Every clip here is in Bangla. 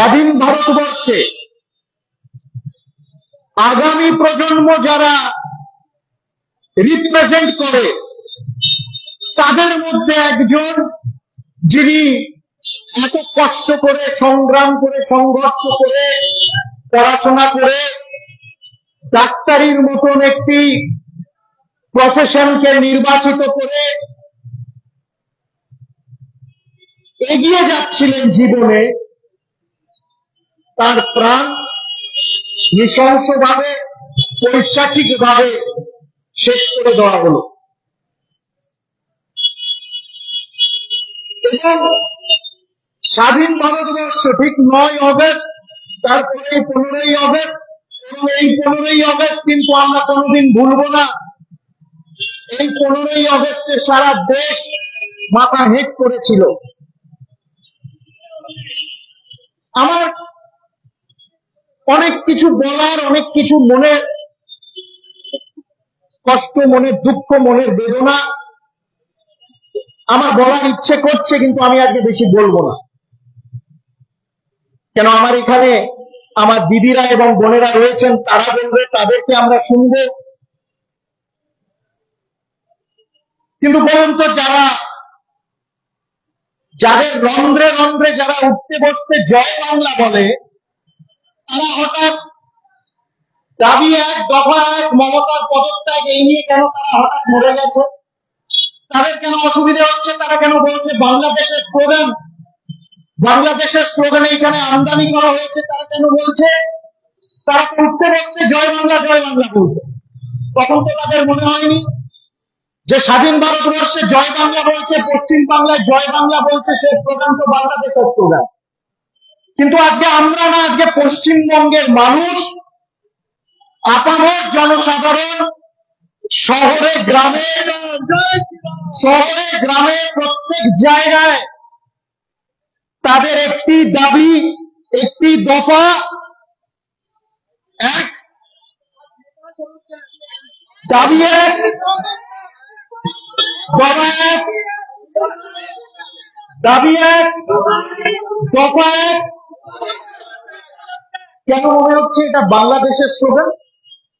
স্বাধীন ভারতবর্ষে আগামী প্রজন্ম যারা রিপ্রেজেন্ট করে, তাদের মধ্যে একজন যিনি এত কষ্ট করে, সংগ্রাম করে, সংঘর্ষ করে, পড়াশোনা করে, ডাক্তারির মতন একটি প্রফেশনকে নির্বাচিত করে এগিয়ে যাচ্ছিলেন জীবনে তার প্রাণ নৃশংসভাবে, পৈশাচিকভাবে শেষ করে দেওয়া হলো। এবং স্বাধীন ভারতবর্ষ ঠিক নয় অগস্ট, তারপরে পনেরোই অগস্ট, এবং এই পনেরোই অগস্ট কিন্তু আমরা কোনোদিন ভুলবো না। এই পনেরোই অগস্টে সারা দেশ মাথা হেট করেছিল। আমার অনেক কিছু বলার, অনেক কিছু মনে কষ্ট মনের দুঃখ মনের বেদনা। আমার বলার ইচ্ছে করছে, কিন্তু আমি আজকে বেশি বলব না। কেন আমার এখানে আমার দিদিরা এবং বোনেরা রয়েছেন, তারা বলবে, তাদেরকে আমরা শুনব। কিন্তু বলুন তো, যারা, যাদের রন্ধ্রে রন্ধ্রে যারা উঠতে বসতে জয় বাংলা বলে তারা হঠাৎ দাবি এক, দফা এক, মমতার পদত্যাগ এই নিয়ে কেন তারা হঠাৎ মরে গেছে? তাদের কেন অসুবিধা হচ্ছে? তারা কেন বলছে বাংলাদেশের স্লোগান বাংলাদেশের স্লোগান এইখানে আমদানি করা হয়েছে, তারা কেন বলছে? তারা উঠতে বসতে জয় বাংলা জয় বাংলা বলছে তখন তো তাদের মনে হয়নি যে স্বাধীন ভারতবর্ষে জয় বাংলা বলছে, পশ্চিম বাংলায় জয় বাংলা বলছে, সে প্রধান তো বাংলাদেশের স্লোগান কিন্তু আজকে আমরা না, আজকে পশ্চিমবঙ্গের মানুষ, আপামর জনসাধারণ, শহরে গ্রামে শহরে গ্রামে প্রত্যেক জায়গায় তাদের একটি দাবি, একটি দফা, এক দাবি এক এক, দাবি এক, দফা এক কেন মনে হচ্ছে এটা বাংলাদেশের স্লোগান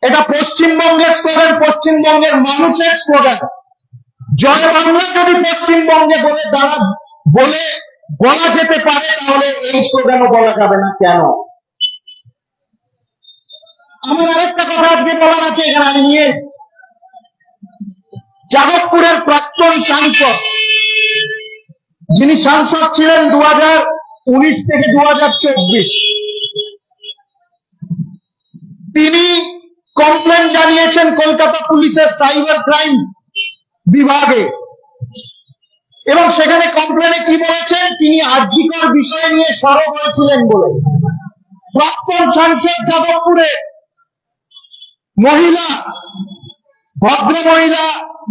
এটা পশ্চিমবঙ্গের স্লোগান পশ্চিমবঙ্গের মানুষের স্লোগান জয় বাংলা যদি পশ্চিমবঙ্গে বলে দাঁড়া, বলে বলা যেতে পারে, তাহলে এই স্লোগানও বলা যাবে না কেন? আমার আরেকটা কথা আজকে বলার আছে, এখানে আমি নিয়ে। যাদবপুরের প্রাক্তন সাংসদ, যিনি সাংসদ ছিলেন দু হাজার উনিশ থেকে দু তিনি কমপ্লেন জানিয়েছেন কলকাতা পুলিশের সাইবার ক্রাইম বিভাগে। এবং সেখানে কমপ্লেনে কি বলেছেন? তিনি আর্জিকর বিষয় নিয়ে সরব হয়েছিলেন বলে। প্রাক্তন সাংসদ যাদবপুরে মহিলা ভদ্র মহিলা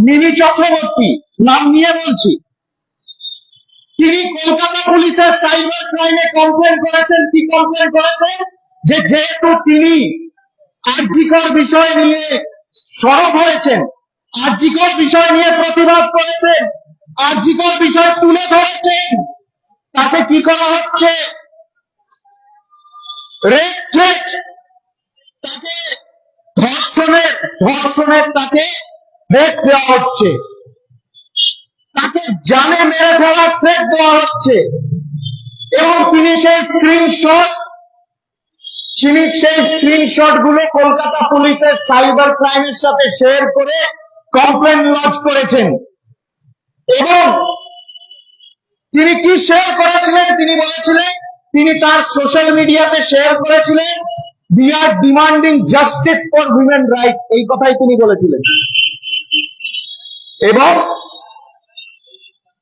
মিনি চক্রবর্তী, নাম নিয়ে বলছি। তিনি কলকাতা পুলিশের সাইবার ক্রাইমে কমপ্লেন করেছেন। কি কমপ্লেন করেছেন? যে যেহেতু তিনি আর্জিকর বিষয় নিয়ে সরব হয়েছেন, আর্জিকর বিষয় নিয়ে প্রতিবাদ করেছেন, আর্জিকর বিষয় তুলে ধরেছেন, তাকে কি করা হচ্ছে? তাকে ধর্ষণের ধর্ষণের তাকে থ্রেট দেওয়া হচ্ছে। জানে মেরে ফেলার থ্রেট দেওয়া হচ্ছে। এবং তিনি সেই স্ক্রিনশট তিনি সেই স্ক্রিনশটগুলো কলকাতা পুলিশের সাইবার ক্রাইমের সাথে শেয়ার করে কমপ্লেন লঞ্চ করেছেন। এবং তিনি কি শেয়ার করেছিলেন? তিনি বলেছিলেন, তিনি তার সোশ্যাল মিডিয়াতে শেয়ার করেছিলেন we are demanding justice for women right এই কথাই তিনি বলেছিলেন। এবং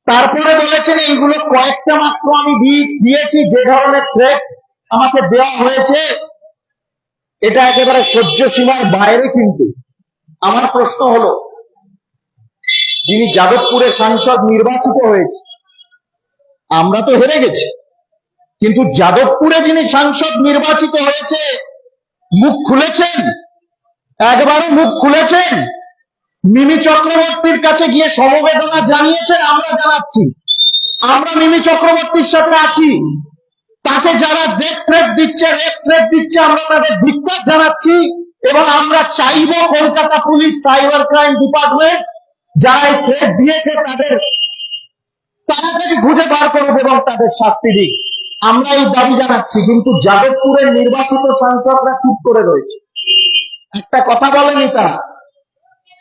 তারপরে বলেছেন, এইগুলো কয়েকটা মাত্র আমি দিয়ে- দিয়েছি, যে ধরনের থ্রেট আমাকে দেওয়া হয়েছে। এটা একেবারে সহ্য সীমার বাইরে কিন্তু। আমার প্রশ্ন হলো, যিনি যাদবপুরে সাংসদ নির্বাচিত হয়েছে, আমরা তো হেরে গেছি। কিন্তু যাদবপুরে যিনি সাংসদ নির্বাচিত হয়েছে, মুখ খুলেছেন? একবারও মুখ খুলেছেন? মিমি চক্রবর্তীর কাছে গিয়ে সমবেদনা জানিয়েছেন, আমরা জানাচ্ছি। আমরা মিমি চক্রবর্তীর সাথে আছি। তাকে যারা ডেথ দিচ্ছে, রেপ থ্রেট দিচ্ছে, আমরা তাদের ধিক্কার জানাচ্ছি এবং আমরা চাইব Kolkata police, cyber crime department, যারা এই থ্রেট দিয়েছে তাদের তাড়াতাড়ি খুঁজে বার করুক এবং তাদের শাস্তি দিক। আমরা এই দাবি জানাচ্ছি, কিন্তু যাদবপুরের নির্বাচিত সাংসদরা চুপ করে রয়েছে। একটা কথা বলেনি তারা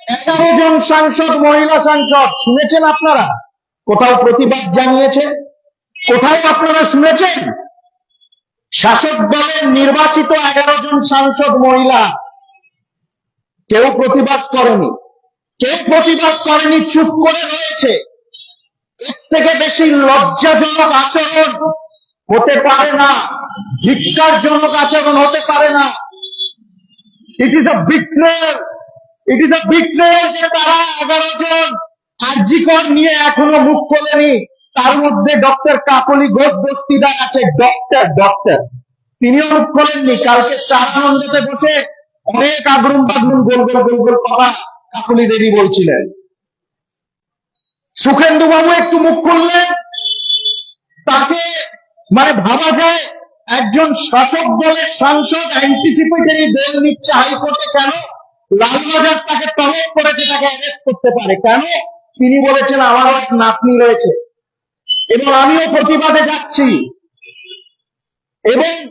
এগারো জন সাংসদ, মহিলা সাংসদ, শুনেছেন আপনারা? কোথাও প্রতিবাদ জানিয়েছে কোথায় আপনারা শুনেছেন? শাসক দলের নির্বাচিত এগারো জন সাংসদ মহিলা কেউ প্রতিবাদ করেনি। কেউ প্রতিবাদ করেনি, চুপ করে রয়েছে। এর থেকে বেশি লজ্জাজনক আচরণ হতে পারে না, ধিক্কারজনক আচরণ হতে পারে না। It is a betrayal it is তারা এগারো জন। নিয়ে এখনও মুখ খোলেনি। তার মধ্যে ডক্টর কাকলি ঘোষ বস্তিদার আছে, ডক্টর ডক্টর। তিনিও মুখ খোলেননি। কালকে স্টার আনন্দতে বসে অনেক আগ্রুম গোল গোল গোল গোল কাকলি দেবী বলছিলেন। সুখেন্দু বাবু একটু মুখ খুললেন। তাকে মানে ভাবা যায়, একজন শাসক দলের সাংসদ অ্যান্টিসিপেটরি বেল নিচ্ছে হাইকোর্টে কেন? লালবাজার তাকে তলব করেছে তাকে অ্যারেস্ট করতে পারে। কেন? তিনি বলেছেন, আমার এক নাতনি রয়েছে। এবং আমিও প্রতিবাদে যাচ্ছি। এবং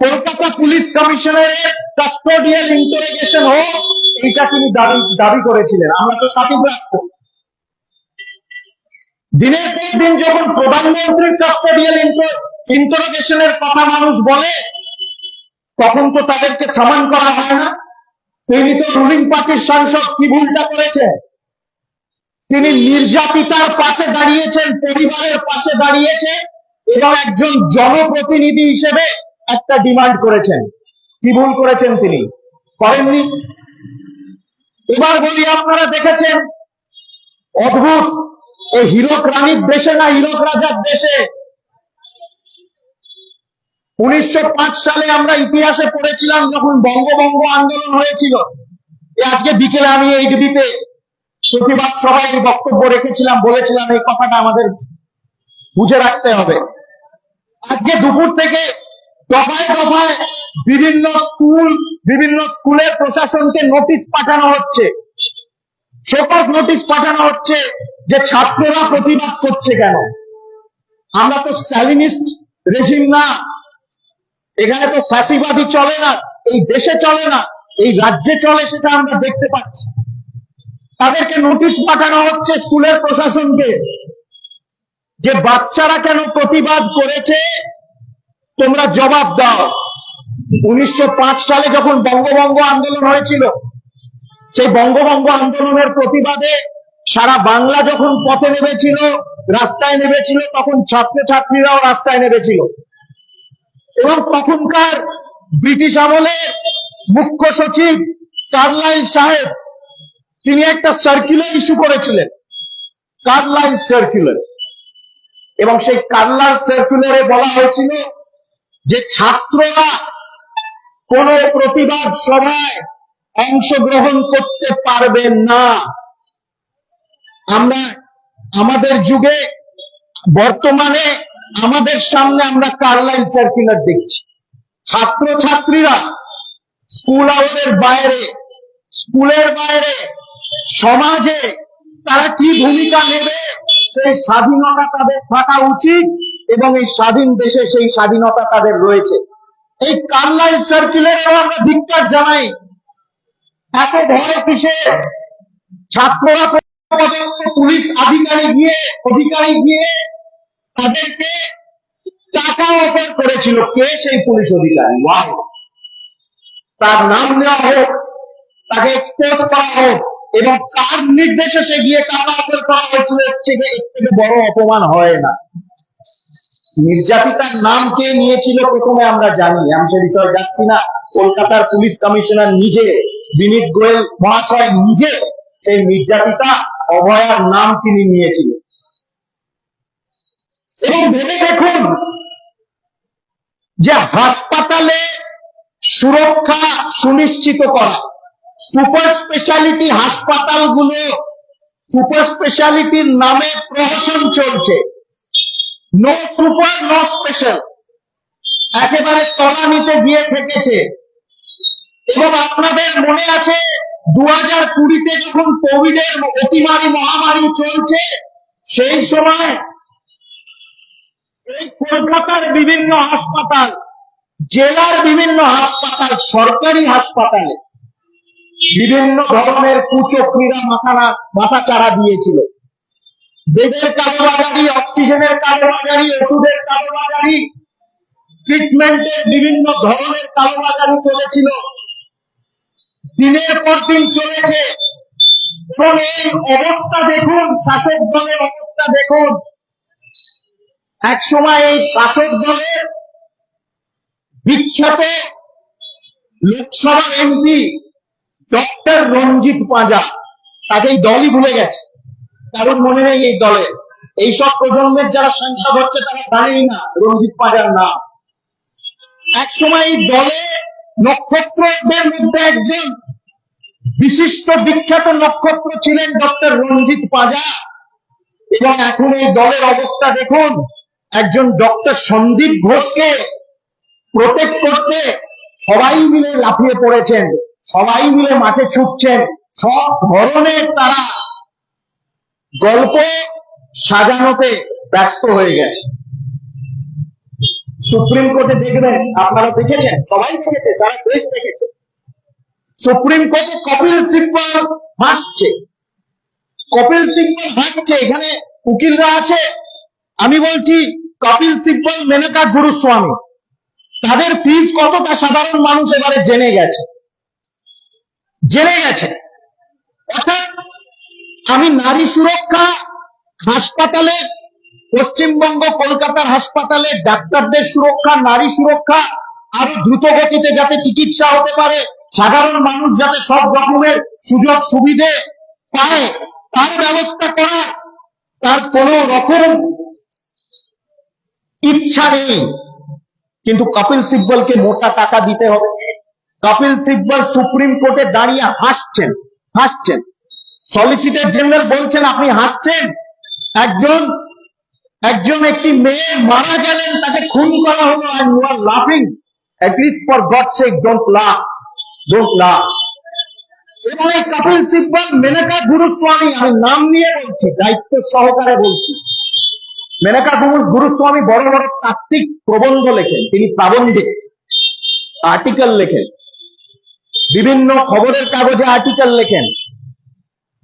কলকাতা পুলিশ কমিশনারের কাস্টোডিয়াল ইন্টারোগেশন হোক এইটা তিনি দাবি দাবি করেছিলেন। আমরা তো সাথী রাষ্ট্র দিনের পর দিন যখন প্রধানমন্ত্রীর কাস্টোডিয়াল ইন্টারোগেশনের কথা মানুষ বলে, তখন তো তাদেরকে সামান করা হয় না। তিনি তো রুলিং পার্টির সাংসদ, কি ভুলটা করেছে? তিনি নির্যাতিতার পাশে দাঁড়িয়েছেন, পরিবারের পাশে দাঁড়িয়েছে, এবং একজন জনপ্রতিনিধি হিসেবে একটা ডিমান্ড করেছেন। কি ভুল করেছেন তিনি? করেননি? এবার বলি, আপনারা দেখেছেন, অদ্ভুত, এই হিরক রানীর দেশে না, হিরক রাজার দেশে উনিশশো পাঁচ সালে আমরা ইতিহাসে পড়েছিলাম যখন বঙ্গবঙ্গ আন্দোলন হয়েছিল। আজকে বিকেলে আমি এই ডিবিতে প্রতিবাদ সভায় বক্তব্য রেখেছিলাম, বলেছিলাম এই কথাটা আমাদের বুঝে রাখতে হবে। আজকে দুপুর থেকে দফায় দফায় বিভিন্ন স্কুল, বিভিন্ন স্কুলের প্রশাসনকে নোটিশ পাঠানো হচ্ছে। শোকজ নোটিশ পাঠানো হচ্ছে যে ছাত্ররা প্রতিবাদ করছে কেন? আমরা তো স্ট্যালিনিস্ট রেজিম না। এখানে তো ফ্যাসিবাদী চলে না, এই দেশে চলে না, এই রাজ্যে চলে সেটা আমরা দেখতে পাচ্ছি। তাদেরকে নোটিশ পাঠানো হচ্ছে স্কুলের প্রশাসনকে যে বাচ্চারা কেন প্রতিবাদ করেছে, তোমরা জবাব দাও। উনিশশো পাঁচ সালে যখন বঙ্গবঙ্গ আন্দোলন হয়েছিল, সেই বঙ্গবঙ্গ আন্দোলনের প্রতিবাদে সারা বাংলা যখন পথে নেমেছিল, রাস্তায় নেমেছিল, তখন ছাত্রছাত্রীরাও রাস্তায় নেমেছিল। এবং তখনকার ব্রিটিশ আমলে মুখ্য সচিব কার্লাইল সাহেব, তিনি একটা সার্কুলার ইস্যু করেছিলেন, কার্লাইল সার্কুলার এবং সেই কার্লার সার্কুলারে বলা হয়েছিল যে ছাত্ররা কোন প্রতিবাদ সভায় অংশগ্রহণ করতে পারবেন না। আমরা আমাদের যুগে, বর্তমানে আমাদের সামনে আমরা কার্লাইল সার্কুলার দেখছি। ছাত্র ছাত্রীরা স্কুল আওয়ারের বাইরে স্কুলের বাইরে, সমাজে তারা কি ভূমিকা নেবে, সেই স্বাধীনতা তাদের থাকা উচিত এবং এই স্বাধীন দেশে সেই স্বাধীনতা তাদের রয়েছে। এই কার্লাইল সার্কুলারেও আমরা ধিক্কার জানাই। এত ভয় কিসে? ছাত্ররা পুলিশ আধিকারিক গিয়ে অধিকারী গিয়ে তাদেরকে টাকা অফার করেছিল কে? সেই পুলিশ অধিকারী। ওয়াও তার নাম নেওয়া হোক তাকে এক্সপোজ করা হোক এবং কার নির্দেশে সে গিয়ে টাকা অফার করা হয়েছিল এর থেকে এর থেকে বড় অপমান হয় না। নির্যাতিতার নাম কে নিয়েছিল প্রথমে আমরা জানি আমি সে বিষয়ে যাচ্ছি না। কলকাতার পুলিশ কমিশনার নিজে বিনীত গোয়েল মহাশয় নিজে সেই নির্যাতিতা অভয়ার নাম তিনি নিয়েছিলেন এবং ভেবে দেখুন যে হাসপাতালে সুরক্ষা সুনিশ্চিত করা সুপার স্পেশালিটি হাসপাতালগুলো সুপার স্পেশালিটির নামে প্রহসন চলছে। নো সুপার নো স্পেশাল একেবারে তলানিতে গিয়ে থেকেছে। এবং আপনাদের মনে আছে দু হাজার কুড়িতে যখন কোভিডের অতিমারী মহামারী চলছে সেই সময় এই কলকাতার বিভিন্ন হাসপাতাল, জেলার বিভিন্ন হাসপাতাল, সরকারি হাসপাতালে, বিভিন্ন ধরনের কুচক্রীরা মাথা না- মাথা চারা দিয়েছিল। বেডের কালোবাজারি অক্সিজেনের কালোবাজারি ওষুধের কালোবাজারি ট্রিটমেন্টের বিভিন্ন ধরনের কালোবাজারি চলেছিল। দিনের পর দিন চলেছে। এবং এই অবস্থা দেখুন, শাসক দলের অবস্থা দেখুন। এক সময় এই শাসক দলের বিখ্যাত লোকসভা এমপি ডক্টর রঞ্জিত পাঁজা তাকে এই দলই ভুলে গেছে। কারণ মনে নেই এই দলে। এইসব প্রজন্মের যারা সাংসদ হচ্ছে তারা জানেই না রঞ্জিত পাঁজার নাম। এক সময় এই দলে নক্ষত্রদের মধ্যে একজন বিশিষ্ট বিখ্যাত নক্ষত্র ছিলেন ডক্টর রঞ্জিত পাঁজা। এবং এখন এই দলের অবস্থা দেখুন একজন ডক্টর সন্দীপ ঘোষকে প্রোটেক্ট করতে সবাই মিলে লাফিয়ে পড়েছেন, সবাই মিলে মাঠে ছুটছেন, সব ধরনের তারা গল্প সাজানোতে ব্যস্ত হয়ে গেছে। সুপ্রিম কোর্টে দেখবেন, আপনারা দেখেছেন, সবাই দেখেছে, সারা দেশ দেখেছে। সুপ্রিম কোর্টে কপিল সিব্বল হাসছে কপিল সিব্বল হাসছে এখানে উকিলরা আছে। আমি বলছি কপিল সিব্বল মেনকা গুরুস্বামী তাদের ফিজ কতটা সাধারণ মানুষ এবারে জেনে গেছে? জেনে গেছে। অর্থাৎ আমি নারী সুরক্ষা হাসপাতালে, পশ্চিমবঙ্গ কলকাতার হাসপাতালে ডাক্তারদের সুরক্ষা, নারী সুরক্ষা, আরও দ্রুত গতিতে যাতে চিকিৎসা হতে পারে, সাধারণ মানুষ যাতে সব রকমের সুযোগ সুবিধে পায়, তার ব্যবস্থা করা, তার কোন রকম ইচ্ছা নেই। কিন্তু কপিল সিব্বলকে মোটা টাকা দিতে হবে। কপিল সিব্বল সুপ্রিম কোর্টে দাঁড়িয়ে হাসছেন হাসছেন। সলিসিটর জেনারেল বলছেন, আপনি হাসছেন? একজন একজন একটি মেয়ে মারা গেলেন, তাকে খুন করা হলো আর ইউ আর লাফিং for god sake don't laugh don't laugh এবং এই কপিল সিব্বল মেনকা গুরুস্বামী, আমি নাম নিয়ে বলছি, দায়িত্ব সহকারে বলছি। মেনকা গুরু গুরুস্বামী বড় বড় তাত্ত্বিক প্রবন্ধ লেখেন। তিনি প্রাবন্ধিক আর্টিকেল লেখেন। বিভিন্ন খবরের কাগজে আর্টিকেল লেখেন।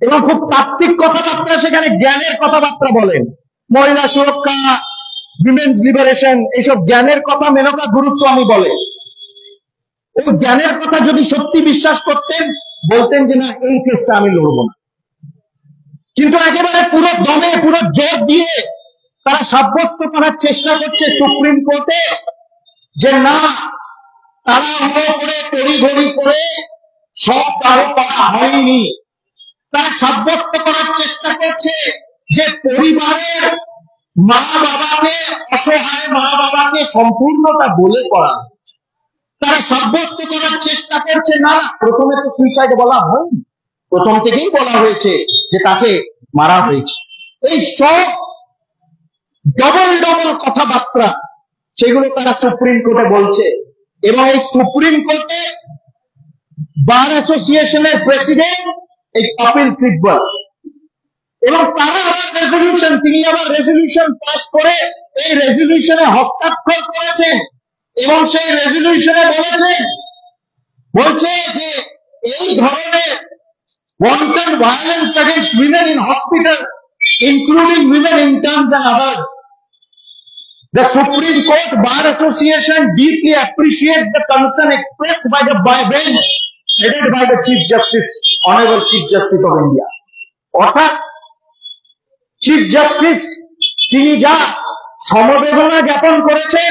এবং খুব তাত্ত্বিক কথাবার্তা সেখানে জ্ঞানের কথাবার্তা বলেন। মহিলা সুরক্ষা উইমেন্স লিবারেশন এইসব জ্ঞানের কথা মেনকা গুরুস্বামী বলে ও জ্ঞানের কথা যদি সত্যি বিশ্বাস করতেন, বলতেন যে না, এই কেসটা আমি লড়বো না। কিন্তু একেবারে পুরো দমে, পুরো জোর দিয়ে তারা সাব্যস্ত করার চেষ্টা করছে সুপ্রিম কোর্টে যে না, তারা করে সব কারও হয়নি। তারা সাব্যস্ত করার চেষ্টা করছে যে পরিবারের মা বাবাকে অসহায় মা বাবাকে সম্পূর্ণটা বলে করা। তারা সাব্যস্ত করার চেষ্টা করছে, না, প্রথমে তো সুইসাইড বলা হয়নি। প্রথম থেকেই বলা হয়েছে যে তাকে মারা হয়েছে। এই সব ডবল ডবল কথাবার্তা সেগুলো তারা সুপ্রিম কোর্টে বলছে। এবং এই সুপ্রিম কোর্টে বার অ্যাসোসিয়েশনের প্রেসিডেন্ট এই কপিল সিব্বল। এবং তারা আবার রেজলিউশন তিনি আবার রেজলিউশন পাস করে এই রেজলিউশনে হস্তাক্ষর করেছেন। এবং সেই রেজলিউশনে বলেছেন বলছে যে এই ধরনের wanton violence against women in hospitals, including women interns and others. The Supreme Court Bar Association deeply appreciates the concern expressed by the by bench headed by the Chief Justice, Honorable Chief Justice of India. অর্থাৎ চিফ জাস্টিস তিনি যা সমবেদনা জ্ঞাপন করেছেন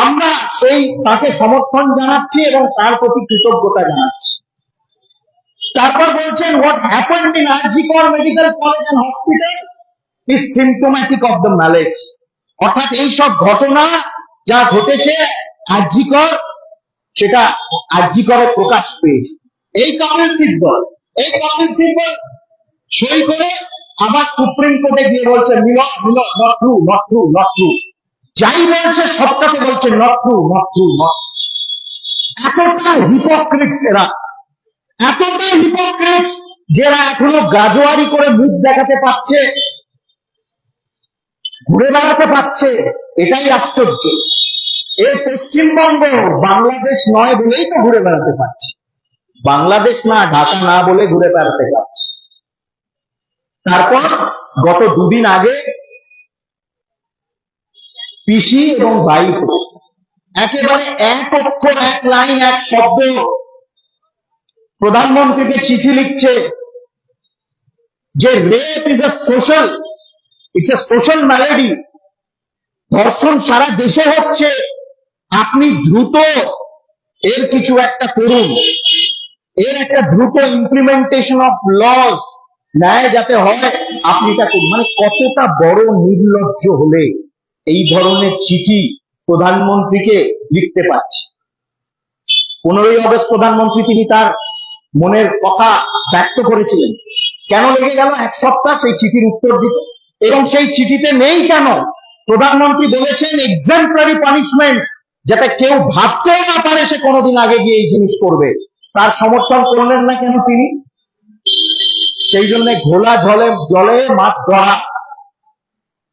আমরা সেই তাকে সমর্থন জানাচ্ছি এবং তার প্রতি কৃতজ্ঞতা জানাচ্ছি তারপর বলছেন what happened in RG Kar medical college and hospital is symptomatic of the malaise অর্থাৎ এই ঘটনা যা ঘটেছে, আরজিকর, সেটা আরজিকরে প্রকাশ পেয়েছে। এই কামিল সিব্বল এই কামিল সিব্বল সই করে আবার সুপ্রিম কোর্টে গিয়ে বলছে মিল মিল not true not true not true যাই বলছে সবটাতে বলছে not true not true not এতটা হিপোক্রিটস এরা। এতটা হিপোক্রিটস যারা এখনও গাজোয়ারি করে মুখ দেখাতে পারছে ঘুরে বেড়াতে পারছে, এটাই আশ্চর্য। এ পশ্চিমবঙ্গ বাংলাদেশ নয় বলেই তো ঘুরে বেড়াতে পারছে। বাংলাদেশ না, ঢাকা না বলে ঘুরে বেড়াতে পারছে। তারপর গত দুদিন আগে পিসি এবং ভাইপো একেবারে এক অক্ষর এক লাইন, এক শব্দ প্রধানমন্ত্রীকে চিঠি লিখছে যে rape is a social it's a social malady ধর্ষণ সারা দেশে হচ্ছে। আপনি দ্রুত এর কিছু একটা করুন। এর একটা দ্রুত ইমপ্লিমেন্টেশন অফ লস ন্যায় যাতে হয়, আপনি তা করুন। মানে কতটা বড় নির্লজ্জ হলে এই ধরনের চিঠি প্রধানমন্ত্রীকে লিখতে পারছে। পনেরোই আগস্ট প্রধানমন্ত্রী তিনি তার মনের কথা ব্যক্ত করেছিলেন। কেন লেগে গেল? এক সপ্তাহ সেই চিঠির উত্তর দিতে এবং সেই চিঠিতে নেই কেন? প্রধানমন্ত্রী বলেছেন এক্সাম্পলারি পানিশমেন্ট যাতে কেউ ভাবতেও না পারে সে কোনোদিন আগে গিয়ে এই জিনিস করবে। তার সমর্থন করলেন না কেন তিনি? সেই জন্য ঘোলা জলে জলে মাছ ধরা।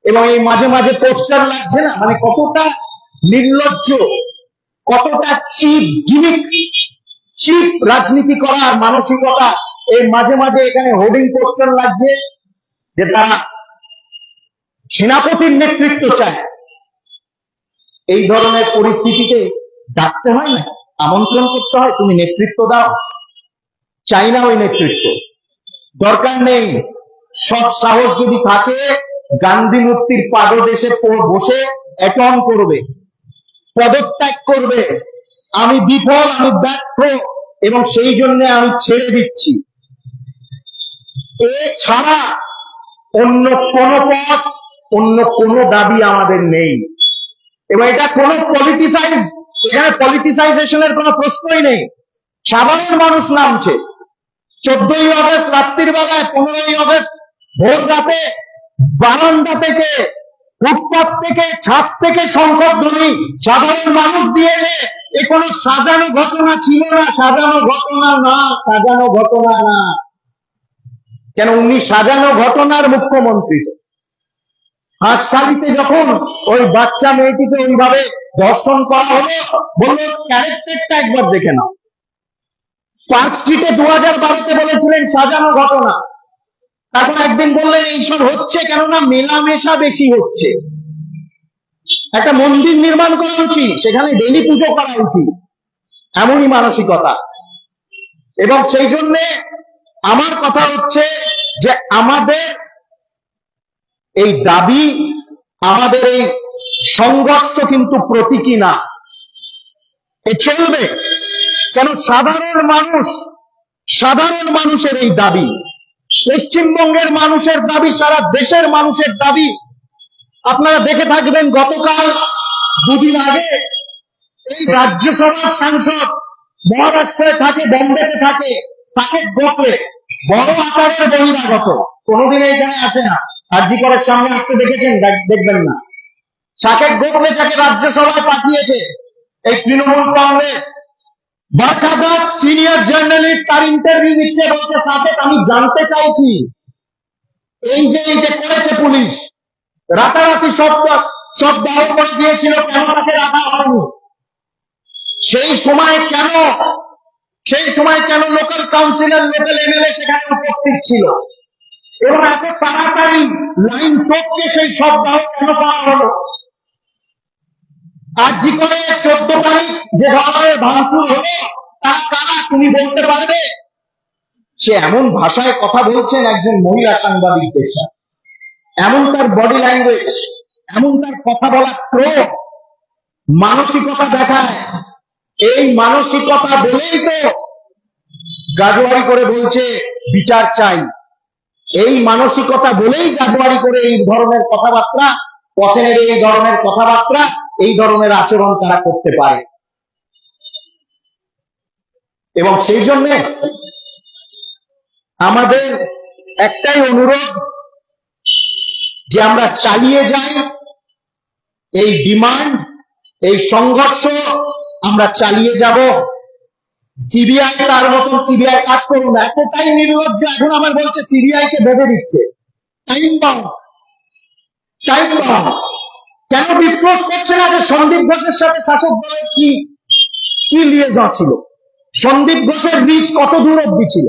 এবং এই মাঝে মাঝে পোস্টার লাগছে না? মানে কতটা নির্লজ্জ, কতটা চিপ গিমিক চিপ রাজনীতি করার মানসিকতা। এই মাঝে মাঝে এখানে হোর্ডিং পোস্টার লাগছে, যে তারা সেনাপতির নেতৃত্ব চায়। এই ধরনের পরিস্থিতিতে ডাকতে হয় না, আমন্ত্রণ করতে হয়, তুমি নেতৃত্ব দাও। চাই না ওই নেতৃত্ব। দরকার নেই। সৎ সাহস যদি থাকে, গান্ধী মূর্তির পাদদেশে বসে অ্যাটন করবে, পদত্যাগ করবে। আমি বিফল, আমি ব্যর্থ, এবং সেই জন্য আমি ছেড়ে দিচ্ছি। এছাড়া অন্য কোন পথ অন্য কোন দাবি আমাদের নেই। এবং এটা কোন পলিটিসাইজ এখানে পলিটিসাইজেশনের কোনো প্রশ্নই নেই। সাধারণ মানুষ নামছে। চোদ্দই আগস্ট রাত্রির বেলায় পনেরোই আগস্ট ভোর রাতে বারান্দা থেকে, ফুটপাত থেকে, ছাদ থেকে সংকট ধ্বনি সাধারণ মানুষ দিয়েছে। এ কোনো সাজানো ঘটনা ছিল না, সাজানো ঘটনা না, সাজানো ঘটনা না। কেন উনি সাজানো ঘটনার মুখ্যমন্ত্রী? তো হাঁসখালিতে যখন ওই বাচ্চা মেয়েটিকে ওইভাবে ধর্ষণ করা হলো বলল ক্যারেক্টারটা একবার দেখে নাও। পার্ক স্ট্রিটে দু হাজার বারোতে বলেছিলেন, সাজানো ঘটনা। তারপর একদিন বললেন এইসব হচ্ছে কেননা মেলামেশা বেশি হচ্ছে। একটা মন্দির নির্মাণ করা উচিত, সেখানে ডেলি পুজো করা উচিত, এমনই মানসিকতা। এবং সেই জন্যে আমার কথা হচ্ছে যে আমাদের এই দাবি আমাদের এই সংঘর্ষ কিন্তু প্রতীকী না। চলবে। কেন সাধারণ মানুষ, সাধারণ মানুষের এই দাবি, পশ্চিমবঙ্গের মানুষের দাবি, সারা দেশের মানুষের দাবি, আপনারা দেখে থাকবেন গতকাল দুদিন আগে এই রাজ্যসভার সাংসদ মহারাষ্ট্রে থাকে, বম্বেতে থাকে সাকেত গোখলে, বড় আকারের বহিরাগত। কোনোদিন এইখানে আসে না। আরজি সামনে আসতে দেখেছেন? দেখবেন না। সাকেত গোখলে তাকে রাজ্যসভায় পাঠিয়েছে এই তৃণমূল কংগ্রেস। বারখাদাত সিনিয়র জার্নালিস্ট তার ইন্টারভিউ নিচ্ছে বলছে সাকেত আমি জানতে চাইছি। এই যে এই যে করেছে পুলিশ, রাতারাতি সব সব দাহ করে দিয়েছিল, কেন তাকে রাখা হয়নি? সেই সময় কেন, সেই সময় কেন লোকাল কাউন্সিলর লোকাল এমএলএ সেখানে উপস্থিত ছিল? এবং এত তাড়াতাড়ি লাইন টপকে সেই সব দাহ কেন পাওয়া হলো আর জি করে চোদ্দ তারিখ যে ধরনের ভাঙচুর হলো তা কারা তুমি বলতে পারবে? সে এমন ভাষায় কথা বলছেন একজন মহিলা সাংবাদিকদের সাথে এমন তার বডি ল্যাঙ্গুয়েজ এমন তার কথা বলার ক্রোধ মানসিকতা দেখায়। এই মানসিকতা বলেই তো গাজোয়ারি করে বলছে, বিচার চাই। এই মানসিকতা বলেই গাজোয়ারি করে এই ধরনের কথাবার্তা পথের এই ধরনের কথাবার্তা, এই ধরনের আচরণ তারা করতে পারে। এবং সেই জন্য আমাদের একটাই অনুরোধ যে আমরা চালিয়ে যাই, এই ডিমান্ড, এই সংঘর্ষ, আমরা চালিয়ে যাব। সিবিআই তার মতন সিবিআই কাজ করুন না। এতটাই নির্লজ্জ, এখন আমার বলছে সিবিআই কে ভেবে দিচ্ছে। টাইম বাউন্ড টাইম বাউন্ড কেন ডিসক্লোজ করছে না যে সন্দীপ ঘোষের সাথে শাসক দলের কি কি লিয়েজন ছিল? সন্দীপ ঘোষের রিচ কত দূর অব্দি ছিল?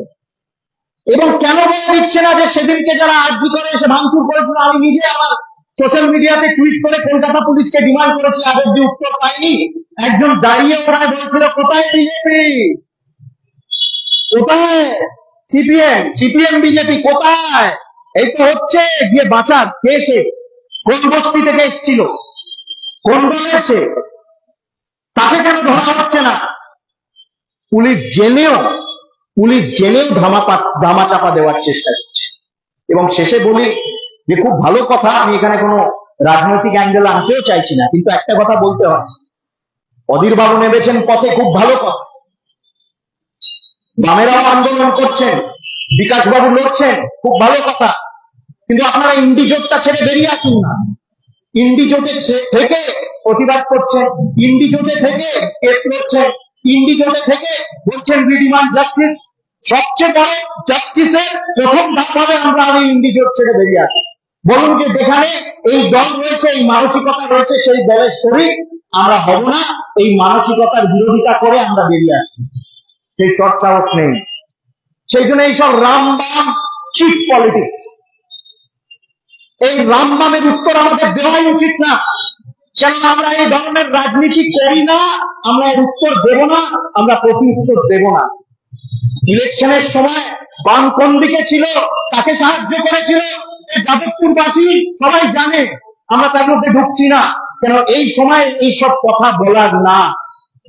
এবং কেন বলে দিচ্ছে না যে সেদিনকে যারা আর্জি করে এসে ভাঙচুর করেছিল, আমি নিজে আমার সোশ্যাল মিডিয়াতে টুইট করে কলকাতা পুলিশকে ডিমান্ড করেছি, আজ অব্দি উত্তর পাইনি। একজন দাঁড়িয়ে ওরাই বলছিল, কোথায় বিজেপি? কোথায়? সিপিএম। সিপিএম, বিজেপি কোথায়? এই তো হচ্ছে, গিয়ে বাঁচার কে সে? কোন বস্তি থেকে এসেছিল? কোন দলের সে? তাকে কেন ধরা হচ্ছে না? পুলিশ জেনেও পুলিশ জেনেও ধামা ধামা চাপা দেওয়ার চেষ্টা করছে। এবং শেষে বলি যে খুব ভালো কথা, আমি এখানে কোনো রাজনৈতিক অ্যাঙ্গেল আনতেও চাইছি না, কিন্তু একটা কথা বলতে হয়। অধীর বাবু নেমেছেন পথে খুব ভালো কথা বামেরাও আন্দোলন করছেন, বিকাশ বাবু লড়ছেন, খুব ভালো কথা। কিন্তু আপনারা ইন্ডিজোটটা ছেড়ে বেরিয়ে আসুন না। ইন্ডিজোটে থেকে প্রতিবাদ করছেন ইন্ডিজোটে থেকে কেস লড়ছেন ইন্ডিজোটে থেকে বলছেন উই জাস্টিস সবচেয়ে বড় জাস্টিসের প্রথম ধাপ হবে আমরা আমি ইন্ডিজোট ছেড়ে বেরিয়ে আসি। বলুন যে যেখানে এই দল রয়েছে এই মানসিকতা রয়েছে সেই দলের শরীর আমরা হব না। এই মানসিকতার বিরোধিতা করে আমরা বেরিয়ে আসছি। সেই সৎ সাহস নেই। সেই জন্য এইসব রামবাম চিপ পলিটিক্স এই রামবামের উত্তর আমাদের দেওয়াই উচিত না। কেননা আমরা এই ধরনের রাজনীতি করি না আমরা এর উত্তর দেব না আমরা প্রতি উত্তর দেব না। ইলেকশনের সময় বাম কোন দিকে ছিল তাকে সাহায্য করেছিল যাদবপুরবাসী সবাই জানে, আমরা তার মধ্যে ঢুকছি না। কেন এই সময় এই সব কথা বলার না।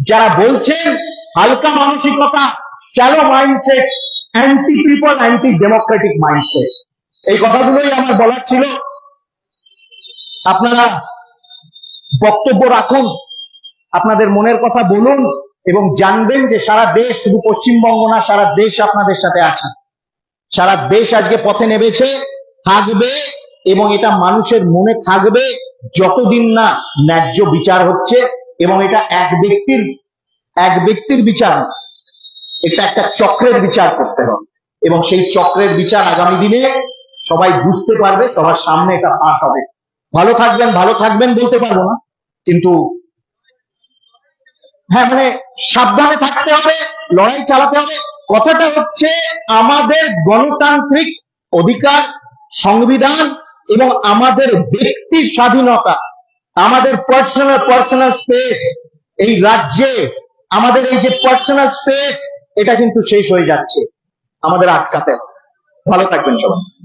যারা বলছেন, হালকা মানসিকতা shallow mindset anti people anti democratic mindset এই কথাগুলোই আমার বলার ছিল। আপনারা বক্তব্য রাখুন, আপনাদের মনের কথা বলুন এবং জানবেন যে সারা দেশ শুধু পশ্চিমবঙ্গ না, সারা দেশ আপনাদের সাথে আছে। সারা দেশ আজকে পথে নেমেছে। থাকবে এবং এটা মানুষের মনে থাকবে যতদিন না ন্যায্য বিচার হচ্ছে এবং এটা এক ব্যক্তির এক ব্যক্তির বিচার এটা একটা চক্রের বিচার করতে হবে। এবং সেই চক্রের বিচার আগামী দিনে সবাই বুঝতে পারবে, সবার সামনে এটা পাশ হবে। ভালো থাকবেন ভালো থাকবেন বলতে পারব না, কিন্তু হ্যাঁ মানে সাবধানে থাকতে হবে, লড়াই চালাতে হবে। কথাটা হচ্ছে আমাদের গণতান্ত্রিক অধিকার সংবিধান এবং আমাদের ব্যক্তি স্বাধীনতা, আমাদের পার্সোনাল পার্সোনাল স্পেস এই রাজ্যে আমাদের এই যে পার্সোনাল স্পেস এটা কিন্তু শেষ হয়ে যাচ্ছে। আমাদের আটকাতে ভালো থাকবেন সবাই।